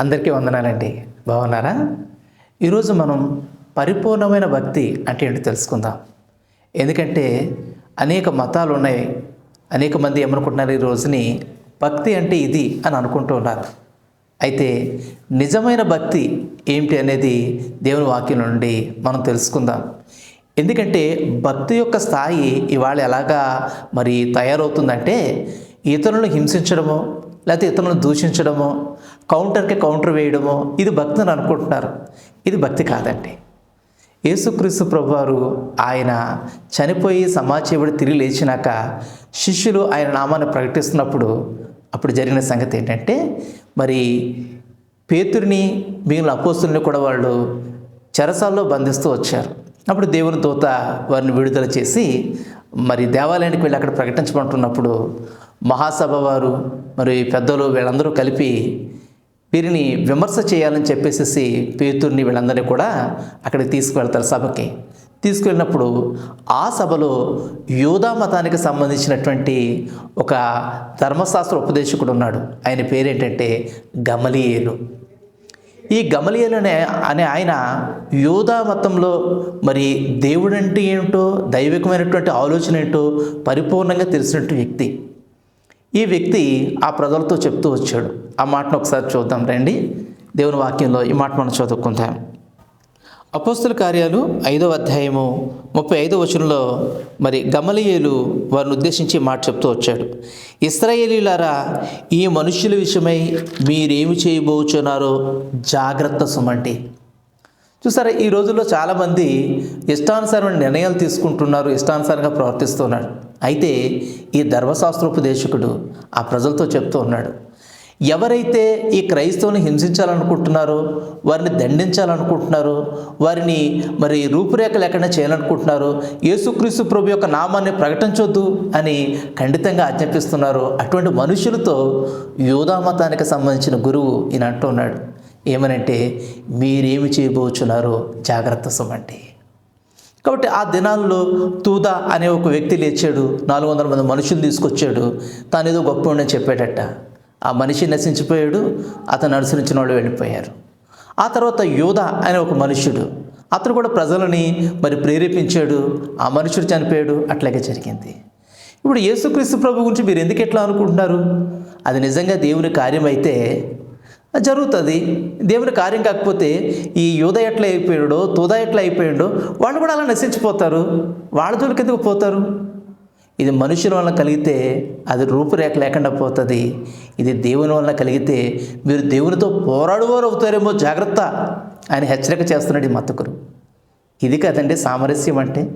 అందరికీ వందనాలండి. బాగున్నారా? ఈరోజు మనం పరిపూర్ణమైన భక్తి అంటే ఏంటో తెలుసుకుందాం. ఎందుకంటే అనేక మతాలు ఉన్నాయి అనేక మంది ఏమనుకుంటున్నారు ఈ రోజుని? భక్తి అంటే ఇది అని అనుకుంటూ ఉన్నారు. అయితే నిజమైన భక్తి ఏమిటి అనేది దేవుని వాక్యం నుండి మనం తెలుసుకుందాం. ఎందుకంటే భక్తి యొక్క స్థాయి ఇవాళ ఎలాగా మరి తయారవుతుందంటే ఇతరులను హింసించడమో లేకపోతే ఇతరులను దూషించడమో కౌంటర్కి కౌంటర్ వేయడమో ఇది భక్తి అనుకుంటున్నారు. ఇది భక్తి కాదండి. యేసుక్రీస్తు ప్రభువారు ఆయన చనిపోయి సమాచేవుడు తిరిగి లేచినాక శిష్యులు ఆయన నామాన్ని ప్రకటిస్తున్నప్పుడు అప్పుడు జరిగిన సంగతి ఏంటంటే మరి పేతురిని మిగిలిన అపోస్తుల్ని కూడా వాళ్ళు చెరసాల్లో బంధిస్తూ వచ్చారు. అప్పుడు దేవుని దూత వారిని విడుదల చేసి మరి దేవాలయానికి వెళ్ళి అక్కడ ప్రకటించమంటున్నప్పుడు మహాసభ వారు మరి పెద్దలు వీళ్ళందరూ కలిపి వీరిని విమర్శ చేయాలని చెప్పేసి పేతుర్ని వీళ్ళందరినీ కూడా అక్కడికి తీసుకువెళ్తారు సభకి. తీసుకెళ్ళినప్పుడు ఆ సభలో యూదా మతానికి సంబంధించినటువంటి ఒక ధర్మశాస్త్ర ఉపదేశకుడు ఉన్నాడు. ఆయన పేరేంటంటే గమలియేలు. ఈ గమలియలు అనే అనే ఆయన యూదా మతంలో మరి దేవుడంటే ఏంటో దైవికమైనటువంటి ఆలోచన ఏంటో పరిపూర్ణంగా తెలిసినటువంటి వ్యక్తి. ఈ వ్యక్తి ఆ ప్రజలతో చెప్తూ వచ్చాడు. ఆ మాటను ఒకసారి చూద్దాం రండి. దేవుని వాక్యంలో ఈ మాట మనం చదువుకుందాం. అపోస్తుల కార్యాలు ఐదవ అధ్యాయము ముప్పై ఐదవ వచనంలో మరి గమలియేలు వారిని ఉద్దేశించి ఈ మాట చెప్తూ వచ్చాడు. ఇస్రాయేలీలారా ఈ మనుష్యుల విషయమై మీరేమి చేయబోచున్నారో జాగ్రత్త సుమండి. చూసారా ఈ రోజుల్లో చాలామంది ఇష్టానుసారమైన నిర్ణయాలు తీసుకుంటున్నారు ఇష్టానుసారంగా ప్రవర్తిస్తున్నారు. అయితే ఈ ధర్మశాస్త్రోపదేశకుడు ఆ ప్రజలతో చెప్తూ ఉన్నాడు ఎవరైతే ఈ క్రైస్తవుని హింసించాలనుకుంటున్నారో వారిని దండించాలనుకుంటున్నారో వారిని మరి రూపురేఖ లేకుండా చేయాలనుకుంటున్నారో యేసుక్రీస్తు ప్రభు యొక్క నామాన్ని ప్రకటించొద్దు అని ఖండితంగా ఆజ్ఞాపిస్తున్నారు అటువంటి మనుషులతో యోధా మతానికి సంబంధించిన గురువు ఈయన అంటున్నాడు ఏమనంటే మీరేమి చేయబోచున్నారో జాగ్రత్త సుమండి. కాబట్టి ఆ దినాల్లో తూదా అనే ఒక వ్యక్తి లేచాడు. నాలుగు వందల మంది మనుషులు తీసుకొచ్చాడు. తాను ఏదో గొప్ప ఉండని చెప్పాడట. ఆ మనిషి నశించిపోయాడు. అతను అనుసరించిన వాళ్ళు వెళ్ళిపోయారు. ఆ తర్వాత యోధ అనే ఒక మనుష్యుడు. అతను కూడా ప్రజలని మరి ప్రేరేపించాడు. ఆ మనుషుడు చనిపోయాడు. అట్లాగే జరిగింది. ఇప్పుడు యేసుక్రీస్తు ప్రభు గురించి మీరు ఎందుకు ఎట్లా అనుకుంటున్నారు? అది నిజంగా దేవుని కార్యం అయితే జరుగుతుంది. దేవుని కార్యం కాకపోతే ఈ యూద ఎట్లా అయిపోయాడో తుద ఎట్లా అయిపోయాడో వాళ్ళు కూడా అలా నశించిపోతారు. వాళ్ళ జోలికి ఎందుకు పోతారు? ఇది మనుషుల వలన కలిగితే అది రూపురేఖ లేకుండా పోతుంది. ఇది దేవుని వలన కలిగితే మీరు దేవునితో పోరాడువారు అవుతారేమో జాగ్రత్త ఆయన హెచ్చరిక చేస్తున్నాడు ఈ మతకురు ఇది కదండి సామరస్యం అంటే.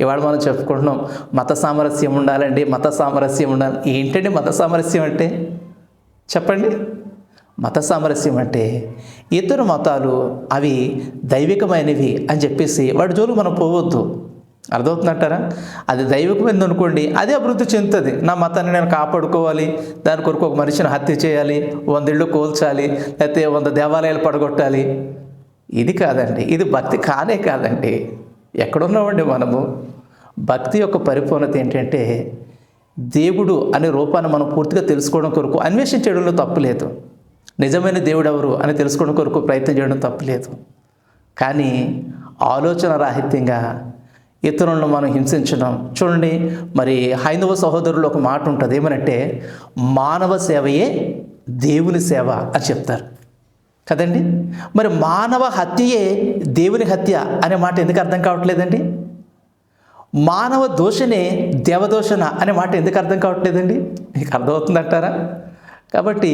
ఇవాళ మనం చెప్పుకుంటున్నాం మత సామరస్యం ఉండాలండి మత సామరస్యం ఉండాలి. ఏంటండి మత సామరస్యం అంటే? చెప్పండి. మత సామరస్యం అంటే ఇతర మతాలు అవి దైవికమైనవి అని చెప్పేసి వాటి జోలు మనం పోవద్దు. అర్థమవుతుందంటారా? అది దైవికమైంది అనుకోండి అదే అభివృద్ధి చెందుతుంది. నా మతాన్ని నేను కాపాడుకోవాలి దాని కొరకు ఒక మనిషిని హత్య చేయాలి వంద ఇళ్ళు కోల్చాలి లేకపోతే వంద దేవాలయాలు పడగొట్టాలి. ఇది కాదండి ఇది భక్తి కానే కాదండి. ఎక్కడున్నామండి మనము? భక్తి యొక్క పరిపూర్ణత ఏంటంటే దేవుడు అనే రూపాన్ని మనం పూర్తిగా తెలుసుకోవడం కొరకు అన్వేషించడంలో తప్పు లేదు. నిజమైన దేవుడు ఎవరు అని తెలుసుకోవడం కొరకు ప్రయత్నం చేయడం తప్పలేదు. కానీ ఆలోచన రాహిత్యంగా ఇతరులను మనం హింసించడం. చూడండి మరి హైందవ సహోదరులు ఒక మాట ఉంటుంది ఏమనంటే మానవ సేవయే దేవుని సేవ అని చెప్తారు. కదండి? మరి మానవ హత్యయే దేవుని హత్య అనే మాట ఎందుకు అర్థం కావట్లేదండి? మానవ దోషనే దేవదోషణ అనే మాట ఎందుకు అర్థం కావట్లేదండి? మీకు అర్థమవుతుందంటారా? కాబట్టి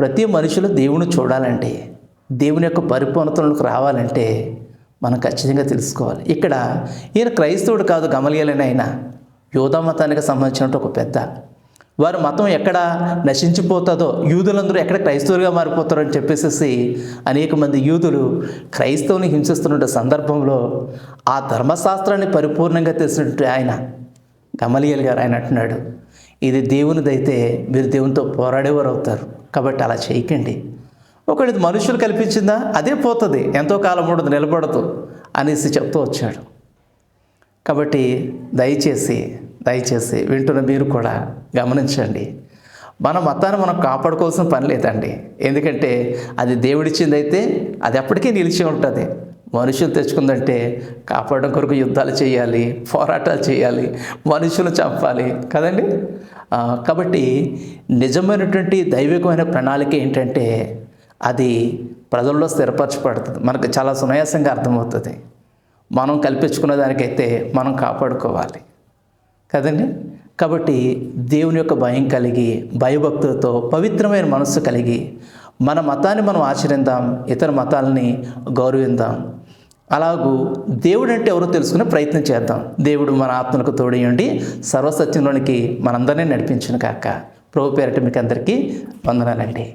ప్రతి మనుషులు దేవుని చూడాలంటే దేవుని యొక్క పరిపూర్ణతలకు రావాలంటే మనం ఖచ్చితంగా తెలుసుకోవాలి. ఇక్కడ ఈయన క్రైస్తవుడు కాదు గమలియలని ఆయన. యోధా మతానికి సంబంధించినట్టు ఒక పెద్ద. వారి మతం ఎక్కడ నశించిపోతుందో యూదులందరూ ఎక్కడ క్రైస్తవులుగా మారిపోతారో అని చెప్పేసి అనేక మంది యూదులు క్రైస్తవుని హింసిస్తున్న సందర్భంలో ఆ ధర్మశాస్త్రాన్ని పరిపూర్ణంగా తెలిసినట్టు ఆయన గమలియల్ గారు ఆయన అంటున్నాడు. ఇది దేవునిదైతే మీరు దేవునితో పోరాడేవారు అవుతారు కాబట్టి అలా చేయకండి. ఒకటి ఇది మనుషులు కల్పించిందా అదే పోతుంది. ఎంతో కాలం ఉండదు నిలబడదు అనేసి చెప్తూ వచ్చాడు. కాబట్టి దయచేసి దయచేసి వింటున్న మీరు కూడా గమనించండి. మన మతాన్ని మనం కాపాడుకోవాల్సిన పని లేదండి. ఎందుకంటే అది దేవుడిచ్చింది అయితే అది ఎప్పటికీ నిలిచి ఉంటుంది. మనుషులు తెచ్చుకుందంటే కాపాడడం కొరకు యుద్ధాలు చేయాలి పోరాటాలు చేయాలి మనుషులు చంపాలి కదండి? కాబట్టి నిజమైనటువంటి దైవికమైన ప్రణాళిక ఏంటంటే అది ప్రజల్లో స్థిరపరచబడుతుంది. మనకు చాలా సునాయాసంగా అర్థమవుతుంది. మనం కల్పించుకున్న దానికైతే మనం కాపాడుకోవాలి కదండి? కాబట్టి దేవుని యొక్క భయం కలిగి భయభక్తులతో పవిత్రమైన మనస్సు కలిగి మన మతాన్ని మనం ఆచరిద్దాం ఇతర మతాలని గౌరవిద్దాం. అలాగూ దేవుడు అంటే ఎవరో తెలుసుకునే ప్రయత్నం చేద్దాం. దేవుడు మన ఆత్మలకు తోడేయండి సర్వసత్యంలోనికి మనందరినీ నడిపించిన కాక ప్రభు పేరట మీకు అందరికీ వందనాలండి.